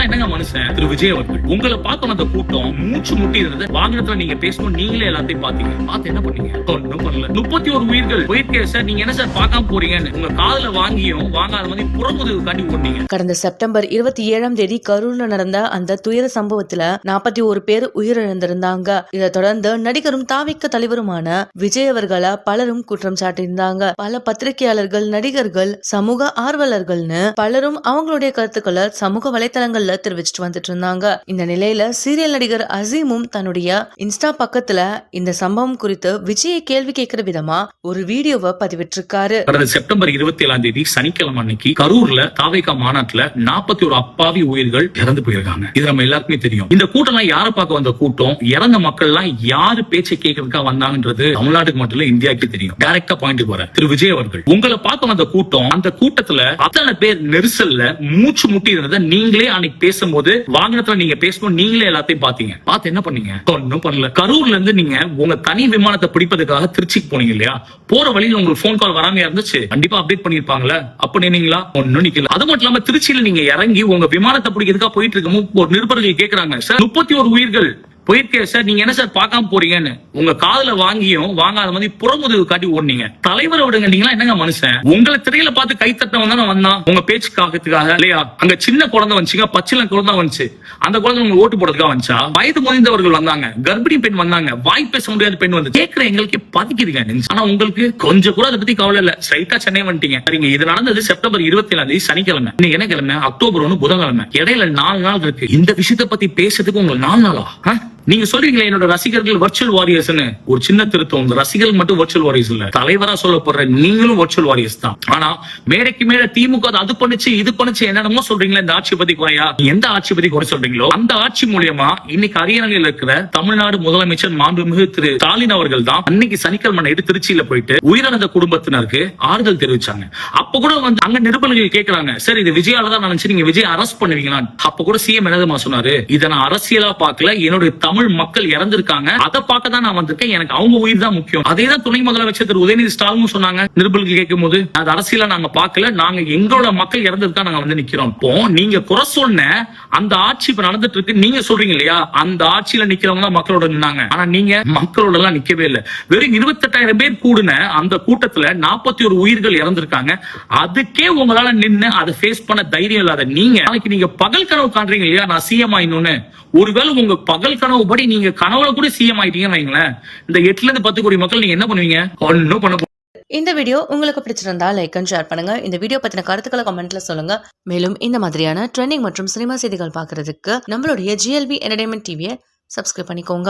time. என்னங்க மனுஷன்? திரு விஜய் அவர்கள் உங்களை பார்க்கணும் அந்த கூட்டம் மூச்சு முட்டி இருந்தது. வாகனத்துல நீங்க பேசணும் நீங்களே எல்லாத்தையும் பாத்தீங்க. பார்த்து என்ன பண்ணீங்க? ஒண்ணும் பண்ணல. முப்பத்தி ஒரு உயிர்கள் போயிருக்கே சார். நீங்க என்ன சார் பார்க்காம போறீங்கன்னு. உங்க காதுல வாங்கியும் வாங்காத மாதிரி புறமுதுகு காட்டி ஓட்டீங்க கடந்த செப்டம்பர் இருபத்தி ஏழாம் தேதி கரூர்ல நடந்த அந்த துயர சம்பவத்துல நாற்பத்தி ஒரு பேர் உயிரிழந்திருந்தாங்க. இதை தொடர்ந்து நடிகரும் தாவிக்க தலைவருமான விஜய் அவர்களை பலரும் குற்றம் சாட்டியிருந்தாங்க. பல பத்திரிகையாளர்கள் நடிகர்கள் சமூக ஆர்வலர்கள்னு பலரும் அவங்களுடைய கருத்துக்களை சமூக வலைதளங்கள்ல தெரிவிச்சிட்டு வந்துட்டு இருந்தாங்க. இந்த நிலையில சீரியல் நடிகர் அசீமும் தன்னுடைய இன்ஸ்டா பக்கத்துல இந்த சம்பவம் குறித்து விஜயை கேள்வி கேட்கிற விதமா ஒரு வீடியோவை பதிவிட்டிருக்காரு. செப்டம்பர் இருபத்தி ஏழாம் தேதி சனிக்கிழமை அன்னைக்கு கரூர்ல தாவேகா மாநாட்டுல நாற்பத்தி ஒரு அப்பாவி உயிர்கள் இறந்து போயிருக்காங்க. இது நம்ம எல்லாருக்குமே தெரியும். இந்த கூட்டம் எல்லாம் யாரை பார்க்க வந்த கூட்டம்? இறந்த மக்கள் எல்லாம் யாரு பேச்சை கேட்கறதுக்காக வந்தாங்கன்றது தமிழ்நாட்டுக்கு மட்டும் இல்ல இந்தியாவுக்கு தெரியும். டைரக்டா பாயிண்ட் போற திரு விஜய் அவர்கள். உங்களை பார்க்க வந்த கூட்டம் அந்த கூட்டத்துல அத்தனை பேர் நெரிசல்ல மூச்சு முட்டி இருந்ததை நீங்களே அன்னைக்கு பேச பேசும்போது வாகனத்துல நீங்க பேசணும் நீங்களே எல்லாத்தையும் பாத்தீங்க. பார்த்து என்ன பண்ணீங்க? ஒன்னும் பண்ணல. கரூர்ல இருந்து நீங்க உங்க தனி விமானத்தை பிடிப்பதற்காக திருச்சிக்கு போனீங்க இல்லையா? போற வழியில உங்களுக்கு போன் கால் வராம இருந்துச்சு? கண்டிப்பா அப்டேட் பண்ணிருப்பாங்களே அப்ப நினைங்களா ஒன்னும் நிக்கல. அது மட்டும் இல்லாம திருச்சியில நீங்க இறங்கி உங்க விமானத்தை பிடிக்கிறதுக்காக போயிட்டு இருக்கும் ஒரு நிருபர்கள் கேக்குறாங்க. சார் முப்பத்தி ஒரு உயிர்கள். போயிருக்கே சார் நீங்க என்ன சார் பார்க்காம போறீங்கன்னு? உங்க காதுல வாங்கியும் வாங்காத மாதிரி புறமுதுகு காட்டி ஓடுனீங்க. தலைவரை விடுங்க நீங்களா என்னங்க மனுஷன்? உங்களை திரையில பார்த்து கை தட்டவன் தானே வந்தான். உங்க பேச்சு காக்கத்துக்காக இல்லையா? அங்க சின்ன குழந்தை வந்துச்சுங்க பச்சில குழந்தை வந்துச்சு. அந்த குழந்தை உங்களுக்கு ஓட்டு போடுறதுக்காக வந்துச்சா? வயது முதிந்தவர்கள் வந்தாங்க கர்ப்பிணி பெண் வந்தாங்க வாய் பேச முடியாத பெண் வந்து. கேட்கிற எங்களுக்கு பதிக்குதுங்க ஆனா உங்களுக்கு கொஞ்சம் கூட அதை பத்தி கவலை இல்ல. ஸ்ட்ரைட்டா சென்னை வந்துட்டீங்க. சரிங்க இது நடந்தது செப்டம்பர் இருபத்தி ஏழாம் தேதி சனிக்கிழமை. இன்னைக்கு என்ன கிழமை? அக்டோபர் ஒன்னு புதன்கிழமை. இடையில நாலு நாள் இருக்கு. இந்த விஷயத்தை பத்தி பேசுறதுக்கு உங்களுக்கு நாலு நாளா? நீங்க சொல்றீங்களே என்னோட ரசிகர்கள் வர்ச்சுவல் வாரியர்ஸ் ஒரு சின்ன திருத்தம் ரசிகர்கள் மட்டும் வர்ச்சுவல் வாரியர்ஸ் இல்ல. தலைவரா சொல்லப்படுற நீங்களும் வர்ச்சுவல் வாரியர்ஸ் தான். ஆனா மேடைக்கு மேல திமுக அது அது பண்ணுச்சு இது பண்ணுச்சு என்னென்னமோ சொல்றீங்களா இந்த ஆட்சி பத்தி குறையா? எந்த ஆட்சி பத்தி குறை சொல்றீங்களோ அந்த ஆட்சி மூலியமா இன்னைக்கு அரியணையில் இருக்கிற தமிழ்நாடு முதலமைச்சர் மாண்புமிகு திரு ஸ்டாலின் அவர்கள் தான் அன்னைக்கு சனிக்கிழமை நைட்டு திருச்சியில போயிட்டு உயிரிழந்த குடும்பத்தினருக்கு ஆறுதல் தெரிவிச்சாங்க. அப்ப கூட வந்து அங்க நிருபர்கள் கேட்கறாங்க சார் இது விஜயால தான் நினைச்சு நீங்க விஜய் அரெஸ்ட் பண்ணுவீங்களா அப்ப கூட சிஎம் என்னதுமா சொன்னாரு? இதை நான் அரசியலா பார்க்கல என்னுடைய தமிழ் தமிழ் மக்கள் இறந்திருக்காங்க. அதை பார்க்க தான் நான் வந்திருக்கேன். எனக்கு அவங்க உயிர் தான் முக்கியம். அதே தான் துணை முதலமைச்சர் திரு உதயநிதி ஸ்டாலின் சொன்னாங்க. நிருபர்கள் கேட்கும் போது அது அரசியல நாங்க பார்க்கல. நாங்க எங்களோட மக்கள் இறந்ததுக்காக நாங்க வந்து நிக்கிறோம். இப்போ நீங்க குறை சொன்ன அந்த ஆட்சி இப்ப நடந்துட்டு இருக்கு. நீங்க சொல்றீங்க இல்லையா? அந்த ஆட்சியில நிக்கிறவங்க தான் மக்களோட நின்னாங்க. ஆனா நீங்க மக்களோட எல்லாம் நிக்கவே இல்லை. வெறும் இருபத்தெட்டாயிரம் பேர் கூடுன அந்த கூட்டத்துல நாற்பத்தி ஒரு உயிர்கள் இறந்திருக்காங்க. அதுக்கே உங்களால நின்னு அதை ஃபேஸ் பண்ண தைரியம் இல்லாத நீங்க நாளைக்கு நீங்க பகல் கனவு காண்றீங்க இல்லையா? நான் சிஎம் ஆயினு ஒருவேளை உங்க பகல் கனவு படி நீங்க கனவுல கூட சிஎம் ஆயிட்டீங்கன்னு வைங்களேன். இந்த எட்டுல இருந்து பத்து கோடி மக்கள் நீங்க என்ன பண்ணுவீங்க? ஒன்னும் பண்ண இந்த வீடியோ உங்களுக்கு பிடிச்சிருந்தா லைக் அண்ட் ஷேர் பண்ணுங்க. இந்த வீடியோ பத்தின கருத்துக்களை கமெண்ட்ல சொல்லுங்க. மேலும் இந்த மாதிரியான ட்ரெண்டிங் மற்றும் சினிமா செய்திகள் பாக்குறதுக்கு நம்மளுடைய ஜிஎல்பி என்டர்டைன்மெண்ட் டிவியை சப்ஸ்கிரைப் பண்ணிக்கோங்க.